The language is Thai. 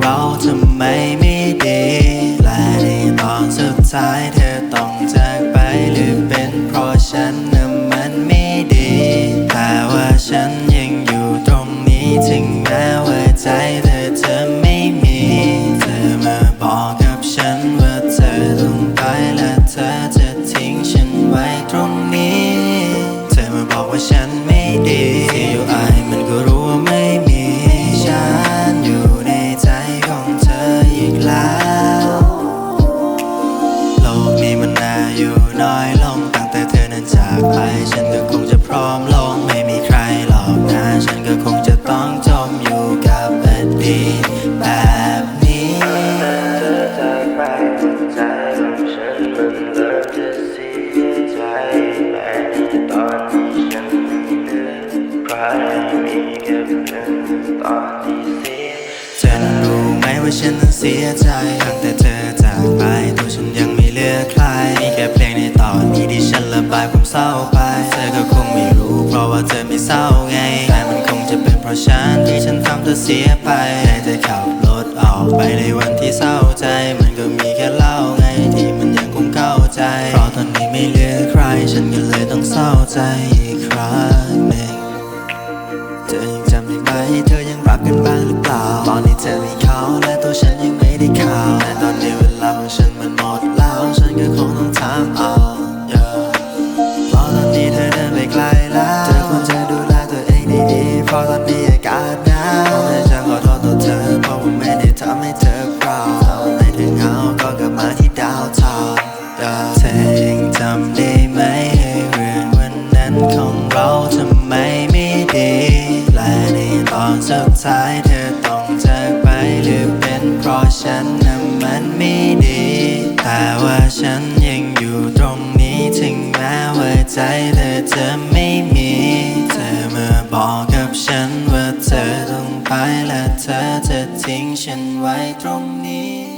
เราจะไม่มีดี และในตอนสุดท้ายเธอ แล้ว โลกนี้มันน่าอยู่น้อยลงตั้งแต่เธอนั้นจากไป ฉันก็คงจะพร้อมลงไม่มีใครหลอกนะ ฉันก็คงจะต้องจมอยู่กับอดีตแบบนี้เตอนมันเที่เสียใจ ว่าฉันนั้นเสียใจตั้งแต่เธอจากไปตัวฉันยังไม่เหลือใครมีแค่เพลงในตอนนี้ที่ฉันระบายความเศร้าไป เธอก็คงไม่รู้ เพราะว่าเธอไม่เศร้าไงแต่มันคงจะเป็นเพราะฉันที่ฉันทำเธอเสียไปให้เธอขับรถออกไปในวันที่เศร้าใจ มันก็มีแค่เล่าไงที่มันยังคงเข้าใจ เพราะตอนนี้ไม่เหลือใคร ฉันก็เลยต้องเศร้าใจอีกครั้งหนึ่งเธอยังจำได้ไหมเธอยังรักกันบ้างหรือเปล่า ตอนนี้เธอมีเขาและตัว ฉันมันหมดแล้ว ฉันก็คงต้องถามเอาเพราะตอนนี้เธอเดินไปไกลแล้ว เธอควรจะดูแลตัวเองดีๆ เพราะตอนนี้อากาศหนาวและจะขอโทษต่อเธอ เพราะผมไม่ได้ทำให้เธอเปล่าทำให้เธอเงาก็กลับมาที่ดาวเทาวน์ yeah เธอยังจำได้ไหมเรื่องวันนั้นของเราทำไมไม่ดีและในตอนสุดท้ายเธอต้องจากไปหรือเป็นเพราะฉันนั้น มันไม่ดี แต่ว่าฉันยังอยู่ตรงนี้ถึงแม้ว่าใจเธอจะไม่มี เธอมาบอกกับฉันว่าเธอต้องไปและเธอจะทิ้งฉันไว้ตรงนี้